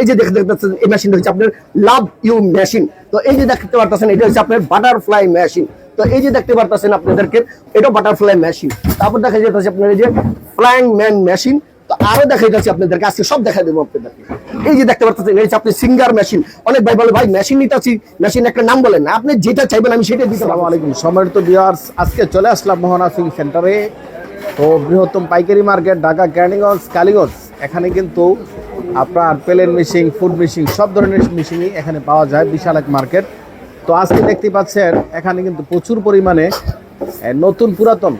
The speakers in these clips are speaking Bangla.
এই যে দেখতে পাচ্ছেন, এই মেশিনটা হচ্ছে আপনার লাভ ইউ মেশিন তো এই যে দেখতে পারতেছেন, এটা হচ্ছে আপনার বাটারফ্লাই মেশিন তো এই যে দেখতে পারতেছেন আপনাদেরকে এটা বাটারফ্লাই মেশিন তারপর দেখা যাচ্ছে আপনার এই যে ফ্লাইং ম্যান মেশিন তো আরও দেখা যাচ্ছে আপনাদেরকে, আজকে সব দেখা দেবো আপনাদেরকে। এই যে দেখতে পারতেছেন এই আপনি সিঙ্গার মেশিন অনেক ভাই বলে, ভাই মেশিন নিতে আছি মেশিন একটা নাম বলেন। না আপনি যেটা চাইবেন, আমি সেটা দিতে পারব। আলাইকুম সম্মানিত ভিউয়ার্স আজকে চলে আসলাম মোহনা সুইং সেন্টারে। তো বৃহত্তম পাইকারি মার্কেট, ঢাকা, ক্যানিগঞ্জ, কালীগঞ্জ। এখানে কিন্তু আপনার প্লেন মেশিন ফুড মেশিন সব ধরনের মেশিনই এখানে পাওয়া যায়, বিশাল এক মার্কেট তো আজকে দেখতে পাচ্ছেন, এখানে কিন্তু প্রচুর পরিমাণে নতুন পুরাতন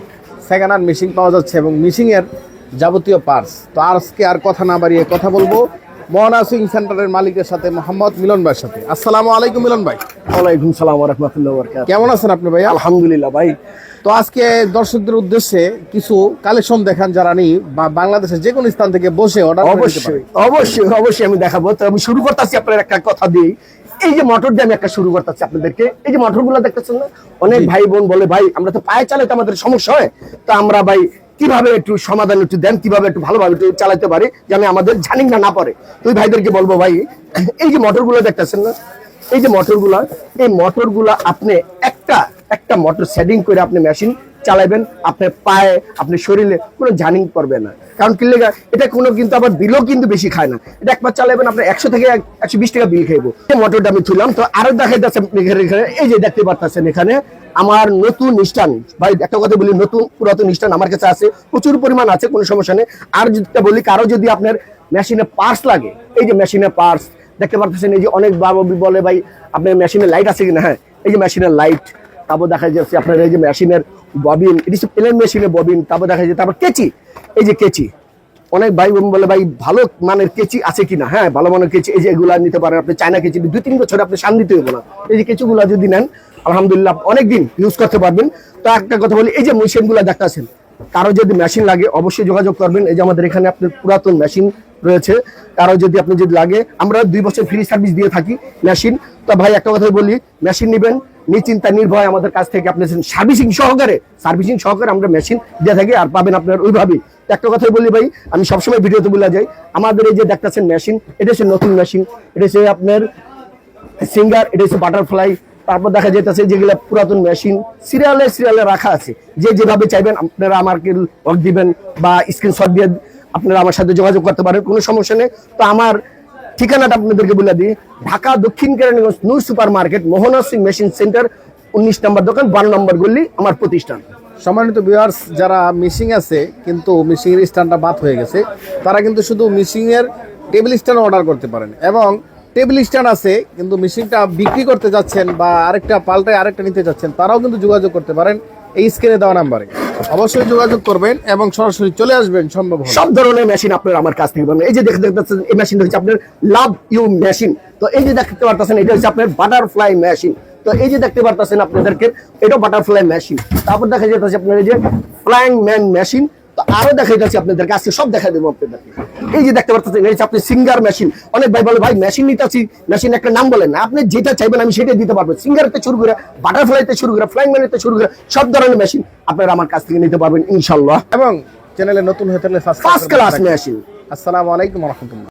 সেকেন্ড হ্যান্ড মেশিন পাওয়া যাচ্ছে এবং মেশিনের যাবতীয় পার্টস তো আজকে আর কথা না বাড়িয়ে কথা বলব। মোহনা সুইং সেন্টারের মালিকের সাথে মোহাম্মদ মিলন ভাইয়ের সাথে। আসসালামু আলাইকুম মিলন ভাই। ওয়ালাইকুম সালাম রহমতুল্লাহ বরকাত কেমন আছেন আপনি ভাই আলহামদুলিল্লাহ ভাই। তো আজকে দর্শকদের উদ্দেশ্যে কিছু কালেকশন দেখান যারা নি বা বাংলাদেশের যে কোনো স্থান থেকে বসে অর্ডার অবশ্যই অবশ্যই অবশ্যই আমি দেখাবো। তো আমি শুরু করতেছি আপনার একটা কথা দিই এই যে মোটর দিয়ে আমি একটা শুরু করতেছি আপনাদেরকে। এই যে মোটরগুলো দেখতেছেন না অনেক ভাই বোন বলে ভাই আমরা তো পায়ে চালাতে আমাদের সমস্যা হয়। তো আমরা ভাই কীভাবে একটু সমাধান একটু দেন, কীভাবে একটু ভালোভাবে একটু চালাতে পারি যেন আমাদের জানি না না পড়ে তো ওই ভাইদেরকে বলব ভাই, এই যে মোটরগুলো দেখতেছেন না? এই যে মোটরগুলা, এই মোটরগুলা আপনি একটা একটা মোটর সেটিং করে আপনি মেশিন চালাবেন আপনার পায়ে, আপনার শরীরে কোনো জার্নিং করবে না। কারণ কি লেগা, এটা কোনো কিন্তু আবার বিলও কিন্তু বেশি খায় না। এটা একবার চালাবেন আপনার একশো থেকে একশো বিশ টাকা বিল খাইবো। মোটরটা আমি তুললাম, তো আরও দেখা যাচ্ছে এই যে দেখতে পারতেছেন এখানে, আমার নতুন স্টান ভাই, একটা কথা বলি, নতুন পুরাতন স্টান আমার কাছে আছে, প্রচুর পরিমাণ আছে, কোনো সমস্যা নেই। আর যেটা বলি, কারও যদি আপনার মেশিনে পার্টস লাগে, এই যে মেশিনে পার্টস দেখতে পারতেছেন, এই যে অনেক বাবা বলে, ভাই, আপনার মেশিনে লাইট আছে কিনা? হ্যাঁ এই যে মেশিনের লাইট তারপর দেখা যাচ্ছে আপনার এই যে মেশিনের ববিন, এটি প্লেন মেশিনের ববিন, তারপর দেখা যাচ্ছে তারপর কেচি, এই যে কেচি। অনেক ভাই বোন বলে, ভাই, ভালো মানের কেচি আছে কিনা? হ্যাঁ ভালো মানের কেচি, এই যে এগুলা নিতে পারেন। আপনি চায়না কেচি, দুই তিন বছর আপনি শান্তি দিতে হইব না। এই যে কেঁচুগুলা যদি নেন, আলহামদুলিল্লাহ অনেকদিন ইউজ করতে পারবেন। তো একটা কথা বলি, এই যে মেশিনগুলা দেখতেছেন, কারও যদি মেশিন লাগে, অবশ্যই যোগাযোগ করবেন। এই যে আমাদের এখানে আপনার পুরাতন মেশিন রয়েছে, কারও যদি আপনি যদি লাগে, আমরা দুই বছর ফ্রি সার্ভিস দিয়ে থাকি মেশিন। তো ভাই, একটা কথা বলি, মেশিন নেবেন নিশ্চিন্তা, নির্ভয় আমাদের কাছ থেকে আপনি সার্ভিসিং সহকারে সার্ভিসিং সহকারে আমরা মেশিন দিয়ে থাকি আর পাবেন আপনার ওইভাবেই। একটা কথাই বলি ভাই, আমি সবসময় ভিডিওতে বলে যাই, আমাদের এই যে দেখতেছেন মেশিন এটা হচ্ছে নতুন মেশিন এটা হচ্ছে আপনার সিঙ্গার এটা হচ্ছে বাটারফ্লাই তারপর দেখা যেতেছে যেগুলো পুরাতন মেশিন সিরিয়ালে সিরিয়ালে রাখা আছে। যে যেভাবে চাইবেন আপনারা আমাকে লক দিবেন বা স্ক্রিনশট দিয়ে আপনারা আমার সাথে যোগাযোগ করতে পারেন, কোনো সমস্যা নেই। তো আমার ঠিকানাটা আপনাদেরকে বলে দিই। Dhaka Dakshin Keraniganj Noor super market Mohona Singh machine centre, উনিশ নম্বর দোকান, বারো নম্বর গল্লি আমার প্রতিষ্ঠান। সম্মানিত ভিউয়ার্স যারা মিশিং আছে, কিন্তু মিশিং এর স্ট্যান্ডটা বাদ হয়ে গেছে, তারা কিন্তু শুধু মিশিং এর টেবিল স্ট্যান্ড অর্ডার করতে পারেন। এবং টেবিল স্ট্যান্ড আছে, কিন্তু মেশিনটা বিক্রি করতে যাচ্ছেন বা আরেকটা পাল্টায় আরেকটা নিতে যাচ্ছেন, তারাও কিন্তু যোগাযোগ করতে পারেন। এই স্ক্রিনে দেওয়া নাম্বারে। অবশ্যই যোগাযোগ করবেন এবং সরাসরি চলে আসবেন সম্ভব সব ধরনের মেশিন আপনার আমার কাছ থেকে এই যে দেখতে পাচ্ছেন, এই মেশিনটা হচ্ছে আপনার লাভ ইউ মেশিন তো এই যে দেখতে পারতেছেন, এটা হচ্ছে আপনার বাটারফ্লাই মেশিন তো এই যে দেখতে পারতেছেন আপনাদেরকে, এটা বাটারফ্লাই মেশিন তারপর দেখা যাচ্ছে আপনার এই যে ফ্লাইং ম্যান মেশিন তো আরও দেখা যাচ্ছে আপনাদেরকে আজকে সব দেখা দেবো আপনাদেরকে। এই যে দেখতে পাচ্ছেন এই যে আপনি সিঙ্গার মেশিন অনেক ভাই বলে ভাই মেশিন নিতে আছি মেশিন একটা নাম বলেন না। আপনি যেটা চাইবেন আমি সেটাই দিতে পারব। সিঙ্গারতে শুরু করে বাটারফ্লাইতে শুরু করে ফ্লাইং ম্যানেতে শুরু করে সব ধরনের মেশিন আপনারা আমার কাছ থেকে নিতে পারবেন ইনশাল্লাহ। এবং চ্যানেলে নতুন হয়ে থাকলে ফার্স্ট ক্লাস মেশিন আসসালামু আলাইকুম রহমতুল্লাহ।